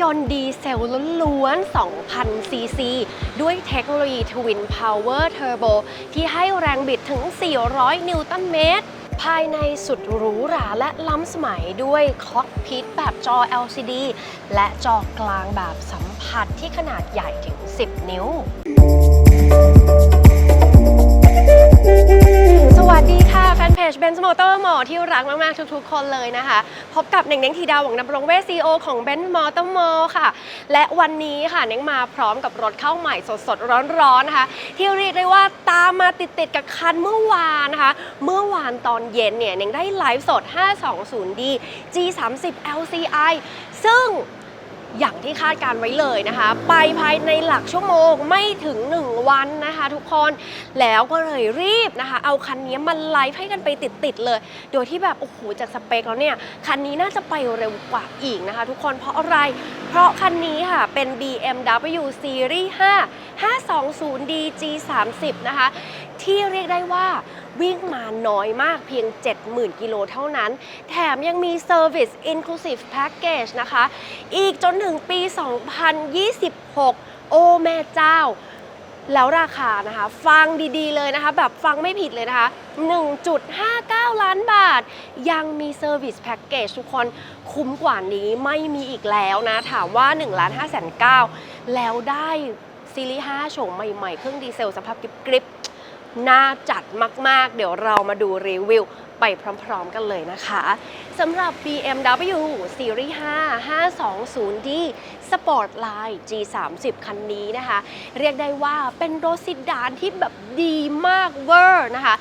ยนต์ดีเซลล้วนๆ 2,000 ซีซี ด้วยเทคโนโลยี Twin Power Turbo ที่ให้แรงบิดถึง 400 นิวตันเมตร ภายในสุดหรูหราและล้ำสมัยด้วยคอกพิทแบบจอ LCD และจอกลางแบบสัมผัสที่ขนาดใหญ่ถึง 10 นิ้ว สวัสดีค่ะ แฟนเพจเบนซ์มอเตอร์หมอที่รักมาก ๆ ทุก ๆ คนเลยนะคะ พบกับเน่งเน่งทีดาวหวังดำรงเวซีโอของเบนซ์มอเตอร์มอค่ะ และวันนี้ค่ะเน่งมาพร้อมกับรถเข้าใหม่สด ๆ ร้อน ๆ นะคะ ที่เรียกได้ว่าตามมาติด ๆ กับคันเมื่อวานนะคะ เมื่อวานตอนเย็นเนี่ยเน่งได้ไลฟ์สด 520D G30 LCI ซึ่ง อย่างที่คาดการไว้เลยนะคะ ไปภายในหลักชั่วโมงไม่ถึง 1 วันนะคะทุกคนแล้วก็เลยรีบนะคะ เอาคันนี้มาไลฟ์ให้กันไปติดๆเลย โดยที่แบบ โอ้โห จากสเปคแล้วเนี่ย คันนี้น่าจะไปเร็วกว่าอีกนะคะทุกคนเพราะอะไร เพราะคันนี้ค่ะ เป็น BMW Series 5 520D G30 นะคะ ที่เรียกได้ว่าวิ่งมาน้อยมากเพียง 70,000 กิโลเท่านั้น แถมยังมี Service Inclusive Package นะคะ อีกจนถึงปี 2026 โอ้แม่เจ้า แล้วราคานะคะ ฟังดีๆเลยนะคะ แบบฟังไม่ผิดเลยนะคะ 1.59 ล้านบาท ยังมี Service Package ทุกคนคุ้มกว่านี้ไม่มีอีกแล้วนะ ถามว่า 1 ล้าน5แสน9แล้วได้ซีรีส์5โฉมใหม่ๆ เครื่องดีเซลสภาพกริบๆ น่าจัดมาก ๆ เดี๋ยวเรามาดูรีวิวไปพร้อม ๆ กันเลยนะคะสำหรับ BMW Series 5 520D Sportline G30 คันนี้นะคะ เรียกได้ว่าเป็นรถซิดานที่แบบดีมากเวอร์นะคะ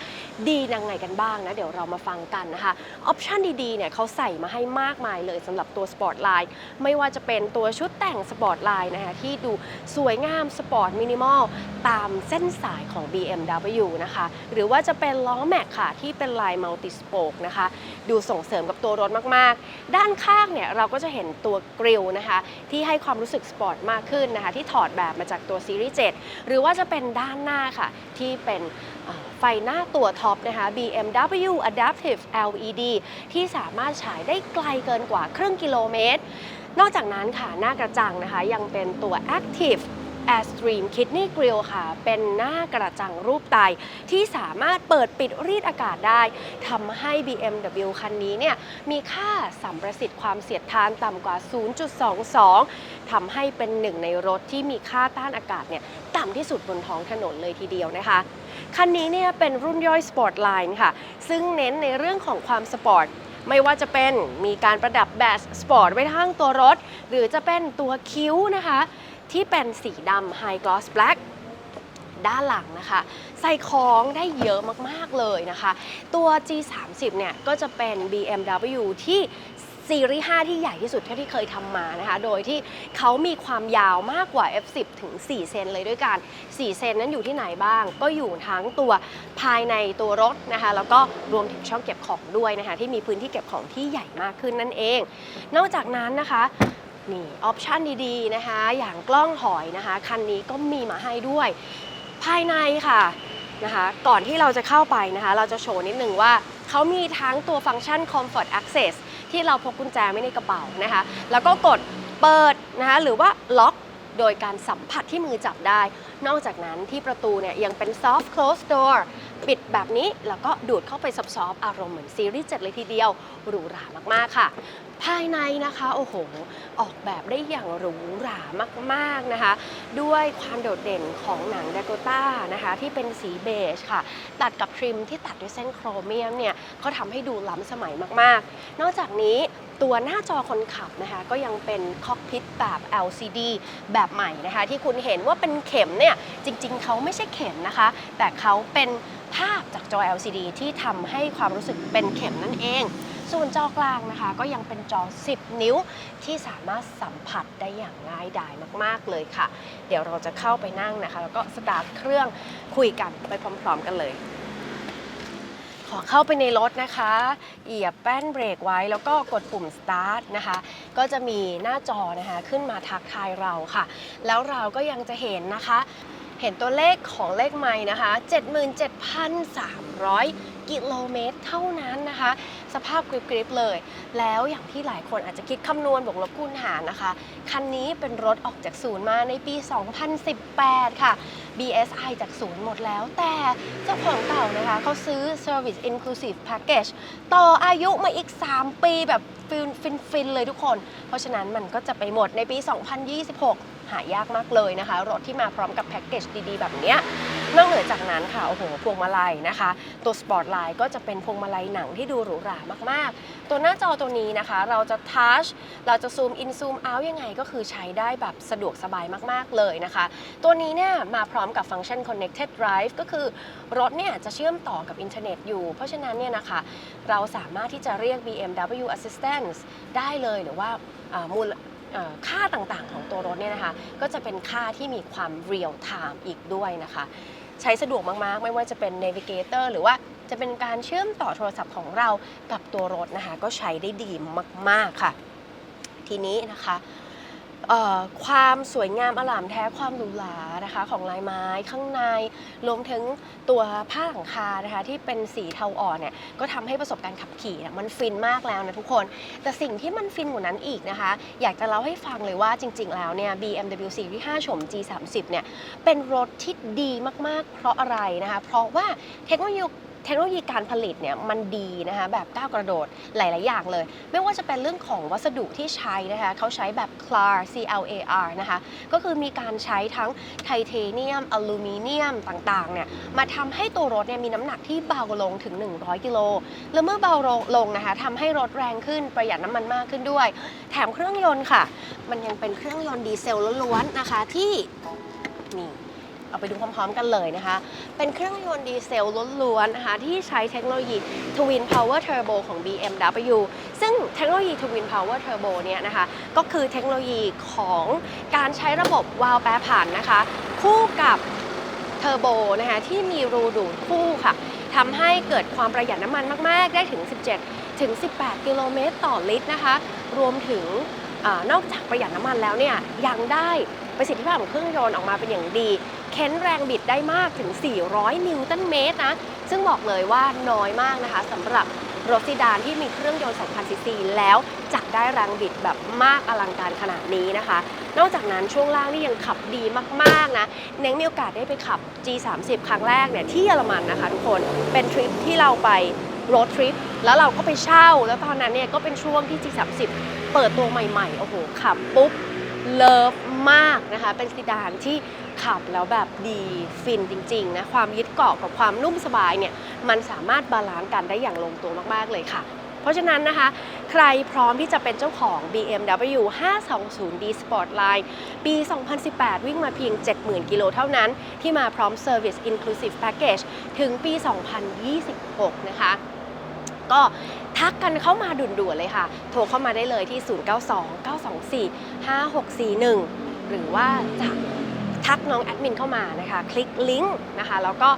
ดียังไงกันบ้างนะ เดี๋ยวเรามาฟังกันนะคะ ออปชันดีๆเนี่ยเขาใส่มาให้มากมายเลยสำหรับตัว Sportline ไม่ว่าจะเป็นตัวชุดแต่ง Sportline นะคะที่ดูสวยงามสปอร์ตมินิมอล ตามเส้นสายของ BMW นะคะ หรือว่าจะเป็นล้อแม็กค่ะ ที่เป็นลายมัลติสโปกนะคะ ดูส่งเสริมกับตัวรถมากๆ ด้านข้างเนี่ยเราก็จะเห็นตัวกริลนะคะ ที่ให้ความรู้สึกสปอร์ตมากขึ้นนะคะ ที่ถอดแบบมาจากตัวซีรีส์7หรือว่าจะเป็นด้านหน้าค่ะ ที่เป็นไฟหน้าตัวท็อปนะคะ BMW Adaptive LED ที่สามารถฉายได้ไกลเกินกว่าครึ่งกิโลเมตร นอกจากนั้นค่ะหน้ากระจังนะคะ ยังเป็นตัว Active Airstream Kidney Grill ค่ะ เป็นหน้ากระจังรูปไตที่สามารถเปิดปิดรีดอากาศได้ทำให้ BMW คันนี้เนี่ยมีค่าสัมประสิทธิ์ความเสียดทานต่ำกว่า 0.22 ทำให้เป็นหนึ่งในรถที่มีค่าต้านอากาศเนี่ยต่ำที่สุดบนท้องถนนเลยทีเดียวนะคะ คันนี้เนี่ยเป็นรุ่นย่อย Sport Line ค่ะ ซึ่งเน้นในเรื่องของความสปอร์ตไม่ว่าจะเป็นมีการประดับแบสสปอร์ตไว้ทั้งตัวรถ หรือจะเป็นตัวคิ้วนะคะ ที่เป็นสีดำ High Gloss Black ด้านหลังนะคะ ใส่ของได้เยอะมาก ๆ เลยนะคะ ตัว G30 เนี่ย ก็จะเป็น BMW ที่ซีรีส์ 5 ที่ใหญ่ที่สุดเท่าที่เคยทำมานะคะ โดยที่เขามีความยาวมากกว่า F10 ถึง 4 เซนเลยด้วยกัน 4 เซนนั้นอยู่ที่ไหนบ้าง ก็อยู่ทั้งตัวภายในตัวรถนะคะ แล้วก็รวมถึงช่องเก็บของด้วยนะคะ ที่มีพื้นที่เก็บของที่ใหญ่มากขึ้นนั่นเอง นอกจากนั้นนะคะ นี่ออปชันดีๆนะคะ อย่างกล้องหอยนะคะ คันนี้ก็มีมาให้ด้วย ภายในค่ะนะคะ ก่อนที่เราจะเข้าไปนะคะ เราจะโชว์นิดนึงว่าเขามีทั้งตัวฟังก์ชัน Comfort Access ที่เราพกกุญแจไว้ในกระเป๋านะคะ แล้วก็กดเปิดนะคะ หรือว่าล็อกโดยการสัมผัสที่มือจับได้ นอกจากนั้นที่ประตูเนี่ยยังเป็น soft close door ปิดแบบนี้แล้วก็ดูดเข้าไปซอฟๆอารมณ์เหมือนซีรีส์7เลยทีเดียวหรูหรามากๆค่ะ ภายในนะคะโอ้โห ออกแบบได้อย่างหรูหรามากๆนะคะ ด้วยความโดดเด่นของหนังเดโกต้านะคะที่เป็นสีเบจค่ะ ตัดกับทริมที่ตัดด้วยเส้นโครเมียมเนี่ยก็ทำให้ดูล้ำสมัยมากๆ นอกจากนี้ตัวหน้าจอคนขับนะคะก็ยังเป็นคอกพิทแบบ LCD แบบใหม่นะคะ ที่คุณเห็นว่าเป็นเข็มเนี่ยจริง ๆ เขาไม่ใช่เข็มนะคะ แต่เขาเป็น ภาพจากจอ LCD ที่ทำให้ความรู้สึกเป็นเข็มนั่นเอง ส่วนจอกลางนะคะ ก็ยังเป็นจอ 10 นิ้วที่สามารถสัมผัสได้อย่างง่ายดายมาก ๆ เลยค่ะ เดี๋ยวเราจะเข้าไปนั่งนะคะ แล้วก็สตาร์ทเครื่องคุยกันไปพร้อม ๆ กันเลยขอเข้าไปในรถนะคะ เหยียบแป้นเบรกไว้แล้วก็กดปุ่ม start นะคะ ก็จะมีหน้าจอนะคะขึ้นมาทักทายเราค่ะ แล้วเราก็ยังจะเห็นนะคะ เห็นตัวเลขของเลขไม้นะคะ 77,300 กิโลเมตรเท่านั้นนะคะ สภาพกริบๆเลย แล้วอย่างที่หลายคนอาจจะคิดคำนวณบวกลบคูณหารนะคะ คันนี้เป็นรถออกจากศูนย์มาในปี 2018 ค่ะ BSI จากศูนย์หมดแล้ว แต่เจ้าของเก่านะคะเขาซื้อ Service Inclusive Package ต่ออายุมาอีก 3 ปีแบบฟินฟินเลยทุกคน เพราะฉะนั้นมันก็จะไปหมดในปี 2026 หายากมากเลยนะคะ รถที่มาพร้อมกับแพ็กเกจดีๆ แบบเนี้ยนอกเหนือจากนั้นค่ะโอ้โหพวงมาลัยนะคะ ตัวสปอร์ตไลน์ก็จะเป็นพวงมาลัยหนังที่ดูหรูหรามากๆ ตัวหน้าจอตัวนี้นะคะ เราจะทัชเราจะซูมอินซูมเอายังไงก็คือใช้ได้แบบสะดวกสบายมากๆเลยนะคะ ตัวนี้เนี่ยมาพร้อมกับฟังก์ชัน connected drive ก็คือรถเนี่ยจะเชื่อมต่อกับอินเทอร์เน็ตอยู่ เพราะฉะนั้นเนี่ยนะคะเราสามารถที่จะเรียก BMW Assistance ได้เลยหรือว่ามูล ค่าต่างๆของตัวรถเนี่ยนะคะ ก็จะเป็นค่าที่มีความเรียลไทม์อีกด้วยนะคะ ใช้สะดวกมากๆ ไม่ว่าจะเป็น navigator หรือว่าจะเป็นการเชื่อมต่อโทรศัพท์ของเรากับตัวรถนะคะ ก็ใช้ได้ดีมาก ๆ ค่ะ ทีนี้นะคะ เอ่อความสวยงามอลามแท้ความหรูหรานะคะของลายไม้ข้างในรวมถึงตัวผ้าหลังคานะคะที่เป็นสีเทาอ่อนเนี่ยก็ทำให้ประสบการณ์ขับขี่เนี่ยมันฟินมากแล้วนะทุกคน แต่สิ่งที่มันฟินกว่านั้นอีกนะคะ อยากจะเล่าให้ฟังเลยว่าจริง ๆ แล้วเนี่ย BMW Series 5 โฉม G30 เนี่ยเป็นรถที่ดีมากๆ เพราะอะไรนะคะ เพราะว่าเทคโนโลยี เทคโนโลยีการผลิตเนี่ยมันดีนะคะแบบก้าวกระโดดหลาย ๆ อย่างเลย ไม่ว่าจะเป็นเรื่องของวัสดุที่ใช้นะคะเขาใช้แบบ CLAR C L A R นะคะก็คือมีการใช้ทั้งไทเทเนียม อลูมิเนียมต่าง ๆ เนี่ยมาทำให้ตัวรถเนี่ยมีน้ำหนักที่เบาลงถึง 100 กิโล แล้วเมื่อเบาลงลงนะคะทำให้รถแรงขึ้นประหยัดน้ำมันมากขึ้นด้วย แถมเครื่องยนต์ค่ะ มันยังเป็นเครื่องยนต์ดีเซลล้วน ๆ นะคะที่นี่ เอาไปดูพร้อมๆกันเลยนะคะ เป็นเครื่องยนต์ดีเซลล้วนๆนะคะที่ใช้เทคโนโลยี Twin Power Turbo ของ BMW ซึ่งเทคโนโลยี Twin Power Turbo เนี่ยนะคะก็คือเทคโนโลยีของการใช้ระบบวาล์วแปรผันนะคะ คู่กับเทอร์โบนะคะที่มีรูดูดคู่ค่ะทำให้เกิดความประหยัดน้ำมันมาก ๆ ได้ถึง 17 ถึง 18 กิโลเมตรต่อลิตรนะคะ รวมถึงอนอกจากประหยัดน้ำมันแล้วเนี่ยยังได้ประสิทธิภาพของเครื่องยนต์ออกมาเป็นอย่างดี เค้นแรงบิดได้มากถึง 400 นิวตันเมตรนะ ซึ่งบอกเลยว่าน้อยมากนะคะสำหรับรถซีดานที่มีเครื่องยนต์ 2,000 ซีซี แล้วจะได้แรงบิดแบบมากอลังการขนาดนี้นะคะ นอกจากนั้นช่วงล่างนี่ยังขับดีมากๆนะ เน้งมีโอกาสได้ไปขับ G30 ครั้งแรกเนี่ยที่เยอรมันนะคะทุกคน เป็นทริปที่เราไปรถทริปแล้วเราก็ไปเช่า แล้วตอนนั้นเนี่ยก็เป็นช่วงที่ G30 เปิดตัวใหม่ๆ โอ้โห ขับปุ๊บ เลิฟมากนะคะ เป็นซีดานที่ ขับแล้วแบบดีฟินจริงๆนะความยึดเกาะกับความนุ่มสบายเนี่ยมันสามารถบาลานซ์กันได้อย่างลงตัวมากๆเลยค่ะ เพราะฉะนั้นนะคะ ใครพร้อมที่จะเป็นเจ้าของ BMW 520D Sportline ปี 2018 วิ่งมาเพียง 70,000 กิโลเท่านั้น ที่มาพร้อม Service Inclusive Package ถึงปี 2026 นะคะก็ทักกันเข้ามาด่วนๆเลยค่ะ โทรเข้ามาได้เลยที่ 0929245641 หรือว่าจะ ทักน้องแอดมินเข้ามานะคะ คลิกลิงก์นะคะ แล้วก็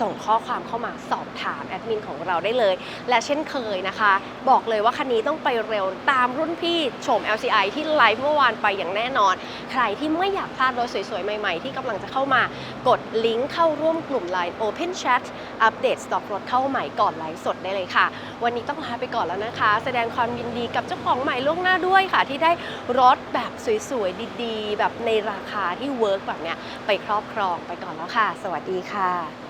ส่งข้อความเข้ามาสอบถามแอดมินของเราได้เลย และเช่นเคยนะคะ บอกเลยว่าคันนี้ต้องไปเร็วตามรุ่นพี่โฉม LCI ที่ไลฟ์เมื่อวานไปอย่างแน่นอน ใครที่ไม่อยากพลาดรถสวยๆ ใหม่ๆ ที่กำลังจะเข้ามากดลิงก์เข้าร่วมกลุ่ม Line Open Chat อัปเดตสต็อกรถเข้าใหม่ก่อนไลฟ์สดได้เลยค่ะ วันนี้ต้องลาไปก่อนแล้วนะคะ แสดงความยินดีกับเจ้าของใหม่ล่วงหน้าด้วยค่ะ ที่ได้รถแบบสวยๆ ดีๆ แบบในราคาที่เวิร์กแบบเนี้ยไปครอบครองไปก่อนแล้วค่ะ สวัสดีค่ะ